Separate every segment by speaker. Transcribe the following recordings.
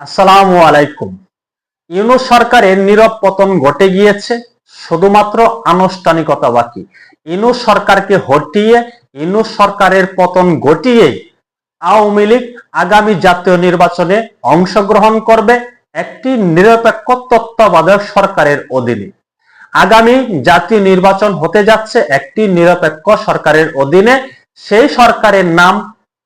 Speaker 1: আসসালামু আলাইকুম। ইউনুস সরকারের নীরব পতন ঘটে গিয়েছে, শুধুমাত্র আনুষ্ঠানিকতা বাকি। ইউনুস সরকারকে হটিয়ে, ইউনুস সরকারের পতন ঘটিয়ে আওয়ামী লীগ আগামী জাতীয় নির্বাচনে অংশগ্রহণ করবে একটি নিরপেক্ষ তত্ত্বাবধায়ক সরকারের অধীনে। আগামী জাতীয় নির্বাচন হতে যাচ্ছে একটি নিরপেক্ষ সরকারের অধীনে। সেই সরকারের নাম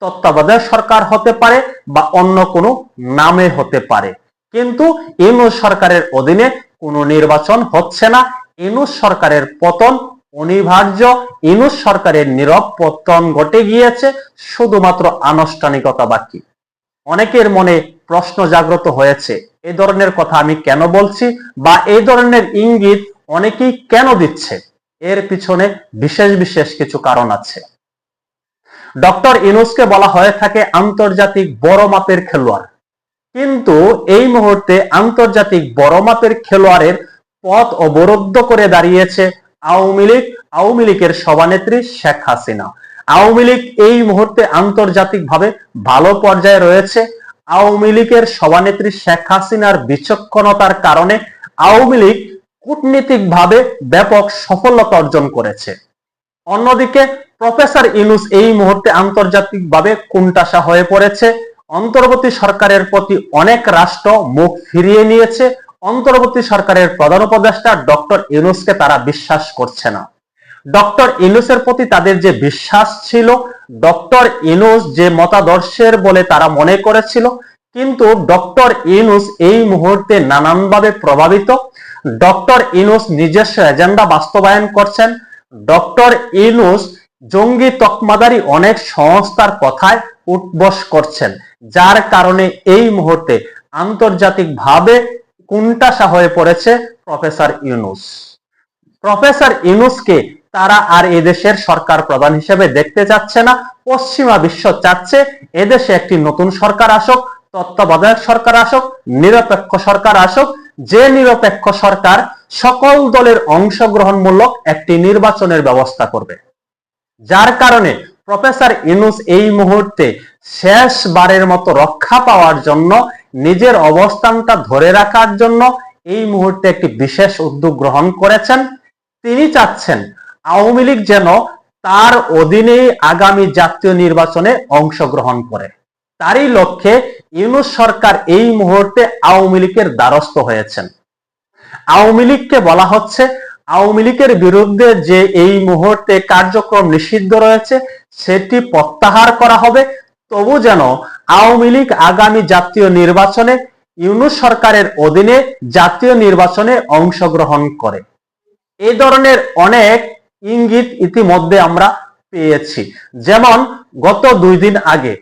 Speaker 1: তত্ত্বাবধায়ক সরকার হতে পারে বা অন্য কোনো নামে হতে পারে। কিন্তু ইউনুস সরকারের অধীনে কোনো নির্বাচন হচ্ছে না। ইউনুস সরকারের পতন অনিবার্য। ইউনুস সরকারের নীরব পতন ঘটে গিয়েছে, শুধুমাত্র আনুষ্ঠানিকতা বাকি। অনেকের মনে প্রশ্ন জাগ্রত হয়েছে এই ধরনের কথা আমি কেন বলছি বা এই ধরনের ইঙ্গিত অনেকেই কেন দিচ্ছে? এর পিছনে বিশেষ বিশেষ কিছু কারণ আছে। ডক্টর ইনুসকে বলা হয়ে থাকে আন্তর্জাতিক বড় মাপের খেলোয়াড়। কিন্তু এই মুহূর্তে আন্তর্জাতিক বড় মাপের খেলোয়াড়ের পথ অবরুদ্ধ করে দাঁড়িয়েছে আওয়ামী লীগ, আওয়ামী লীগের সভানেত্রী শেখ হাসিনা। আওয়ামী লীগ এই মুহূর্তে আন্তর্জাতিকভাবে ভালো পর্যায়ে রয়েছে। আওয়ামী লীগের সভানেত্রী শেখ হাসিনার বিচক্ষণতার কারণে আওয়ামী লীগ কূটনীতিকভাবে ব্যাপক সফলতা অর্জন করেছে। অন্যদিকে প্রফেসর ইনুস এই মুহূর্তে আন্তর্জাতিকভাবে কুণ্ঠাসা হয়ে পড়েছে। অন্তর্বর্তী সরকারের প্রতি অনেক রাষ্ট্র মুখ ফিরিয়ে নিয়েছে। অন্তর্বর্তী সরকারের প্রধান উপদেষ্টা ডক্টর ইনুসকে তারা বিশ্বাস করছে না। ডক্টর ইনুসের প্রতি তাদের যে বিশ্বাস ছিল, ডক্টর ইনুস যে মতাদর্শের বলে তারা মনে করেছিল, কিন্তু ডক্টর ইনুস এই মুহূর্তে নানানভাবে প্রভাবিত। ডক্টর ইনুস নিজস্ব এজেন্ডা বাস্তবায়ন করছেন ডক্টর ইনুস জঙ্গি তকমাদারি অনেক সংস্থার কথায় উঠবস করছেন, যার কারণে এই মুহূর্তে আন্তর্জাতিকভাবে কুণ্ঠাসা হয়ে পড়েছে প্রফেসর ইউনুস। প্রফেসর ইউনুসকে তারা আর এদেশের সরকার প্রধান হিসেবে দেখতে চাচ্ছে না, পশ্চিমা বিশ্ব চাচ্ছে এদেশে একটি নতুন সরকার আসুক, তত্ত্বাবধায়ক সরকার আসুক, নিরপেক্ষ সরকার আসুক, যে নিরপেক্ষ সরকার সকল দলের অংশগ্রহণমূলক একটি নির্বাচনের ব্যবস্থা করবে। যার কারণে প্রফেসর ইনুস এই মুহূর্তে শেষবারের মতো রক্ষা পাওয়ার জন্য, নিজের অবস্থানটা ধরে রাখার জন্য এই মুহূর্তে একটি বিশেষ উদ্যোগ গ্রহণ করেছেন। তিনি চাচ্ছেন আওয়ামী লীগ যেন তার অধীনেই আগামী জাতীয় নির্বাচনে অংশগ্রহণ করে। তারই লক্ষ্যে ইউনুস সরকার এই মুহূর্তে আওয়ামী লীগের দ্বারস্থ হয়েছেন। আওয়ামী লীগকে বলা হচ্ছে, আওয়ামী লীগের বিরুদ্ধে যে এই মুহূর্তে কার্যক্রম নিষিদ্ধ রয়েছে, সেটি প্রত্যাহার করা হবে। তবু যেন আওয়ামী লীগ আগামী জাতীয় নির্বাচনে, ইউনুস সরকারের অধীনে জাতীয় নির্বাচনে অংশগ্রহণ করে। এই ধরনের অনেক ইঙ্গিত ইতিমধ্যে আমরা পেয়েছি। যেমন, গত দুই দিন আগে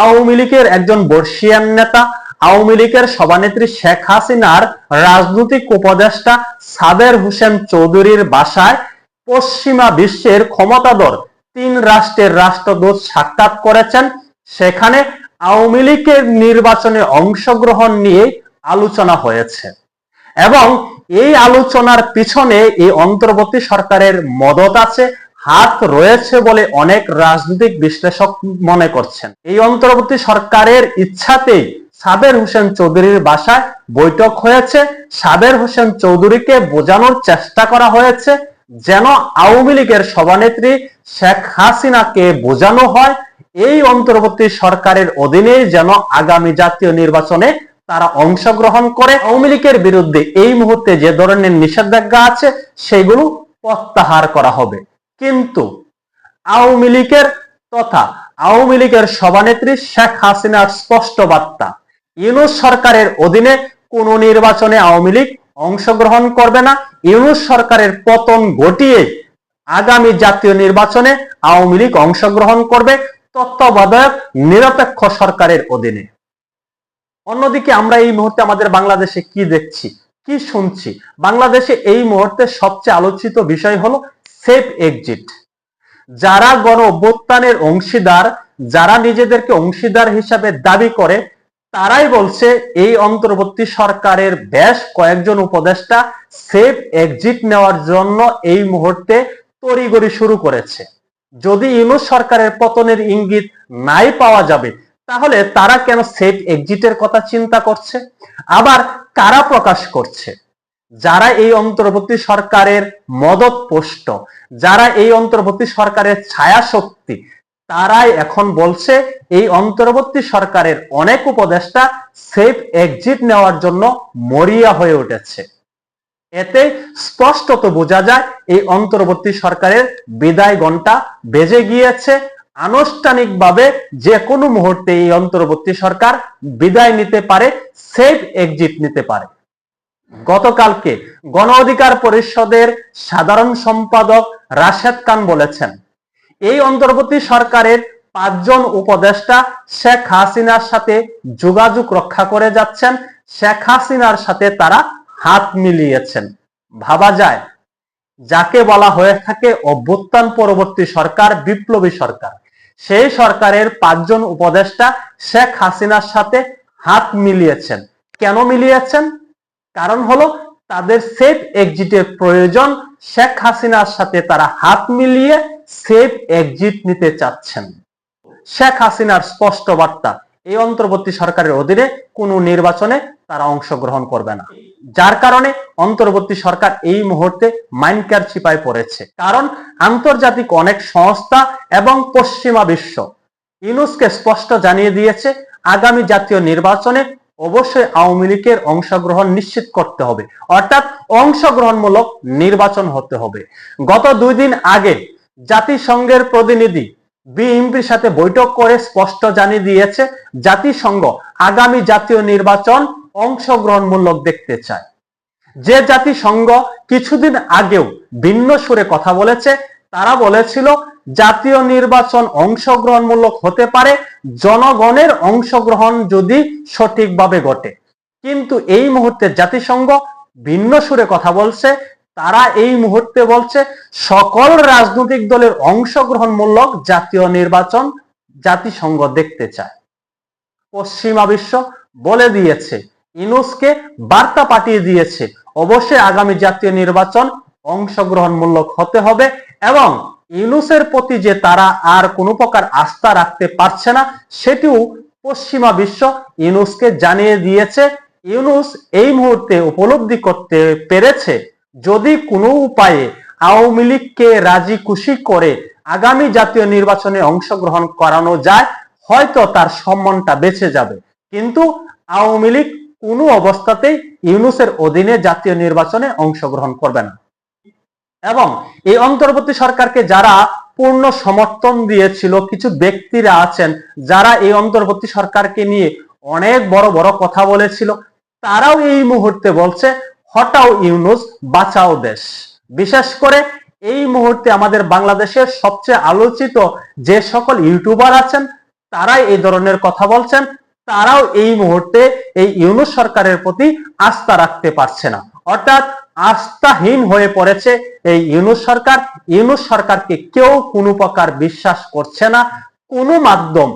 Speaker 1: আওয়ামী লীগের একজন বর্ষিয়ান নেতা আওয়ামী লীগের সভানেত্রী শেখ হাসিনার রাজনৈতিক উপদেষ্টা সাদের হোসেন চৌধুরীর বাসায় পশ্চিমা বিশ্বের ক্ষমতাধর তিন রাষ্ট্রের রাষ্ট্রদূত সাক্ষাৎ করেছেন। সেখানে আওয়ামী লীগের নির্বাচনে অংশগ্রহণ নিয়ে আলোচনা হয়েছে এবং এই আলোচনার পিছনে এই অন্তর্বর্তী সরকারের মদত আছে, হাত রয়েছে বলে অনেক রাজনৈতিক বিশ্লেষক মনে করছেন। এই অন্তর্বর্তী সরকারের ইচ্ছাতেই সাবের হোসেন চৌধুরীর বাসায় বৈঠক হয়েছে। সাবের হোসেন চৌধুরীকে বোঝানোর চেষ্টা করা হয়েছে যেন আওয়ামী লীগের সভানেত্রী শেখ হাসিনাকে বোঝানো হয়। এই অন্তর্বর্তী সরকারের অধীনে যেন আগামী জাতীয় নির্বাচনে তারা অংশগ্রহণ করে। আওয়ামী লীগের বিরুদ্ধে এই মুহূর্তে যে ধরনের নিষেধাজ্ঞা আছে, সেগুলো প্রত্যাহার করা হবে। কিন্তু আওয়ামী লীগের তথা আওয়ামী লীগের সভানেত্রী শেখ হাসিনার স্পষ্ট বার্তা ইউনুস সরকারের অধীনে কোন নির্বাচনে আওয়ামী লীগ অংশগ্রহণ করবে না। ইউনুস সরকারের পতন ঘটিয়ে আগামী জাতীয় নির্বাচনে আওয়ামী লীগ অংশগ্রহণ করবে তত্ত্বাবধায়ক নিরপেক্ষ সরকারের অধীনে। অন্যদিকে আমরা এই মুহূর্তে আমাদের বাংলাদেশে কি দেখছি, কি শুনছি? বাংলাদেশে এই মুহূর্তে সবচেয়ে আলোচিত বিষয় হলো সেফ এক্সিট। যারা গণ অভ্যুত্থানের অংশীদার, যারা নিজেদেরকে অংশীদার হিসাবে দাবি করে তারাই বলছে এই অন্তর্বর্তী সরকারের বেশ কয়েকজন উপদেষ্টা সেফ এক্সিট নেওয়ার জন্য এই মুহূর্তে তড়িগড়ি শুরু করেছে। যদি ইউনুস সরকারের পতনের ইঙ্গিত নাই পাওয়া যাবে, তাহলে তারা কেন সেফ এক্সিটের কথা চিন্তা করছে? আবার কারা প্রকাশ করছে? যারা এই অন্তর্বর্তী সরকারের মদত পোষ্ট যারা এই অন্তর্বর্তী সরকারের ছায়া শক্তি তারাই এখন বলছে এই অন্তর্বর্তী সরকারের অনেক উপদেষ্টা সেফ এক্সিট নেওয়ার জন্য মরিয়া হয়ে উঠেছে। এতে স্পষ্টত বোঝা যায় এই অন্তর্বর্তী সরকারের বিদায় ঘণ্টা বেজে গিয়েছে। আনুষ্ঠানিকভাবে যে কোনো মুহূর্তে এই অন্তর্বর্তী সরকার বিদায় নিতে পারে সেফ এক্সিট নিতে পারে। গতকালকে গণ অধিকার পরিষদের সাধারণ সম্পাদক রাশেদ খান বলেছেন এই অন্তর্বর্তী সরকারের পাঁচজন উপদেষ্টা শেখ হাসিনার সাথে যোগাযোগ রক্ষা করে যাচ্ছেন। শেখ হাসিনার সাথে তারা হাত মিলিয়েছেন। ভাবা যায়, যাকে বলা হয়ে থাকে অভ্যুত্থান পরবর্তী সরকার, বিপ্লবী সরকার। সেই সরকারের পাঁচজন উপদেষ্টা শেখ হাসিনার সাথে হাত মিলিয়েছেন। কেন মিলিয়েছেন? কারণ হলো তাদের সেফ এক্সিটের প্রয়োজন। শেখ হাসিনার সাথে তারা হাত মিলিয়ে সেফ এক্সিট নিতে চাচ্ছেন। শেখ হাসিনার স্পষ্ট বার্তা, এই অন্তর্বর্তী সরকারের অধীনে কোনো নির্বাচনে তারা অংশগ্রহণ করবে না। যার কারণে অন্তর্বর্তী সরকার এই মুহূর্তে মাইনকার চিপায় পড়েছে। কারণ আন্তর্জাতিক অনেক সংস্থা এবং পশ্চিমা বিশ্ব ইউনুসকে স্পষ্ট জানিয়ে দিয়েছে, আগামী জাতীয় নির্বাচনে অবশ্যই আওয়ামী লীগের অংশগ্রহণ নিশ্চিত করতে হবে। অর্থাৎ অংশগ্রহণমূলক নির্বাচন হতে হবে। গত দুই দিন আগে জাতিসংঘের প্রতিনিধি বিএনপির সাথে বৈঠক করে স্পষ্ট জানিয়ে দিয়েছে, জাতিসংঘ আগামী জাতীয় নির্বাচন অংশগ্রহণমূলক দেখতে চায়। যে জাতিসংঘ কিছুদিন আগেও ভিন্ন সুরে কথা বলেছে, তারা বলেছিল জাতীয় নির্বাচন অংশগ্রহণমূলক হতে পারে, জনগণের অংশগ্রহণ যদি সঠিকভাবে ঘটে। কিন্তু এই মুহূর্তে জাতিসংঘ ভিন্ন সুরে কথা বলছে তারা এই মুহূর্তে বলছে, সকল রাজনৈতিক দলের অংশগ্রহণমূলক জাতীয় নির্বাচন জাতিসংঘ দেখতে চায়। পশ্চিমা বিশ্ব বলে দিয়েছে ইনুসকে বার্তা পাঠিয়ে দিয়েছে, অবশ্যই আগামী জাতীয় নির্বাচন অংশগ্রহণমূলক হতে হবে এবং ইউনুসের প্রতি যে তারা আর কোনো প্রকার আস্থা রাখতে পারছে না, সেটিও পশ্চিমা বিশ্ব ইউনুসকে জানিয়ে দিয়েছে। ইউনুস এই মুহূর্তে উপলব্ধি করতে পেরেছে যদি কোনো উপায়ে আওয়ামী লীগকে রাজি খুশি করে আগামী জাতীয় নির্বাচনে অংশগ্রহণ করানো যায়, হয়তো তার সম্মানটা বেঁচে যাবে। কিন্তু আওয়ামী লীগ কোনো অবস্থাতেই ইউনুসের অধীনে জাতীয় নির্বাচনে অংশগ্রহণ করবে না। এবং এই অন্তর্বর্তী সরকারকে যারা পূর্ণ সমর্থন দিয়েছিল, কিছু ব্যক্তিরা আছেন যারা এই অন্তর্বর্তী সরকারকে নিয়ে অনেক বড় বড় কথা বলেছিল, তারাও এই মুহূর্তে বলছে হটাও ইউনুস, বাঁচাও দেশ। বিশেষ করে এই মুহূর্তে আমাদের বাংলাদেশের সবচেয়ে আলোচিত যে সকল ইউটিউবার আছেন, তারাই এই ধরনের কথা বলছেন। তারাও এই মুহূর্তে এই ইউনুস সরকারের প্রতি আস্থা রাখতে পারছে না। অর্থাৎ আস্থাহীন হয়ে পড়েছে এই ইউনুস সরকার। ইউনুস সরকারকে কেউ কোনো প্রকার বিশ্বাস করছে না। কোনো মাধ্যম,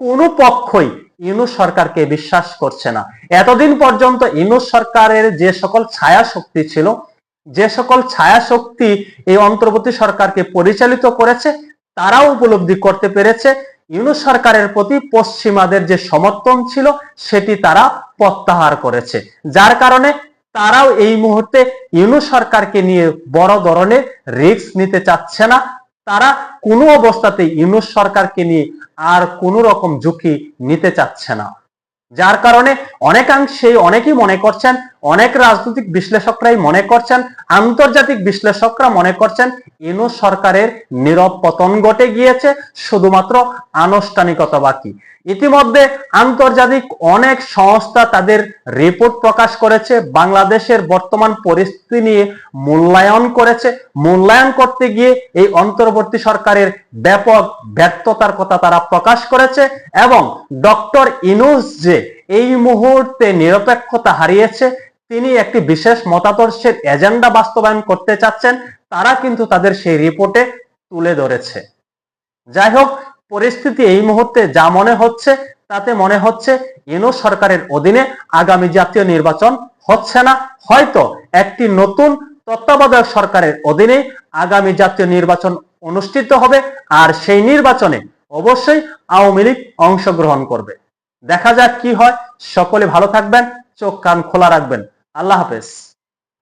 Speaker 1: কোনো পক্ষই ইউনুস সরকারকে বিশ্বাস করছে না। এতদিন পর্যন্ত ইউনুস সরকারের যে সকল ছায়া শক্তি ছিল, যে সকল ছায়া শক্তি এই অন্তর্বর্তী সরকারকে পরিচালিত করেছে, তারাও উপলব্ধি করতে পেরেছে ইউনুস সরকারের প্রতি পশ্চিমাদের যে সমর্থন ছিল, সেটি তারা প্রত্যাহার করেছে। যার কারণে তারাও এই মুহূর্তে ইউনুস সরকারকে নিয়ে বড় ধরনের রিস্ক নিতে চাচ্ছে না তারা কোনো অবস্থাতে ইউনুস সরকারকে নিয়ে আর কোনো রকম ঝুঁকি নিতে চাচ্ছে না। যার কারণে অনেকাংশে অনেকেই মনে করছেন, অনেক রাজনৈতিক বিশ্লেষকরাই মনে করছেন, আন্তর্জাতিক বিশ্লেষকরা মনে করছেন ইউনুস সরকারের নিরব পতন ঘটে গিয়েছে, শুধুমাত্র আনুষ্ঠানিকতা বাকি। ইতিমধ্যে আন্তর্জাতিক অনেক সংস্থা তাদের রিপোর্ট প্রকাশ করেছে। বাংলাদেশের বর্তমান পরিস্থিতি নিয়ে মূল্যায়ন করেছে। মূল্যায়ন করতে গিয়ে এই অন্তর্বর্তী সরকারের ব্যাপক ব্যর্থতার কথা তারা প্রকাশ করেছে এবং ডক্টর ইনুস যে এই মুহূর্তে নিরপেক্ষতা হারিয়েছে, তিনি একটি বিশেষ মতাদর্শের এজেন্ডা বাস্তবায়ন করতে চাচ্ছেন, তারা কিন্তু তাদের সেই রিপোর্টে তুলে ধরেছে। যাই হোক পরিস্থিতি এই মুহূর্তে যা মনে হচ্ছে, তাতে মনে হচ্ছে ইনো সরকারের অধীনে আগামী জাতীয় নির্বাচন হচ্ছে না। হয়তো একটি নতুন তত্ত্বাবধায়ক সরকারের অধীনে আগামী জাতীয় নির্বাচন অনুষ্ঠিত হবে আর সেই নির্বাচনে অবশ্যই আওয়ামী লীগ অংশগ্রহণ করবে। দেখা যাক কি হয়। সকলে ভালো থাকবেন, চোখ কান খোলা রাখবেন। আল্লাহ হাফেজ।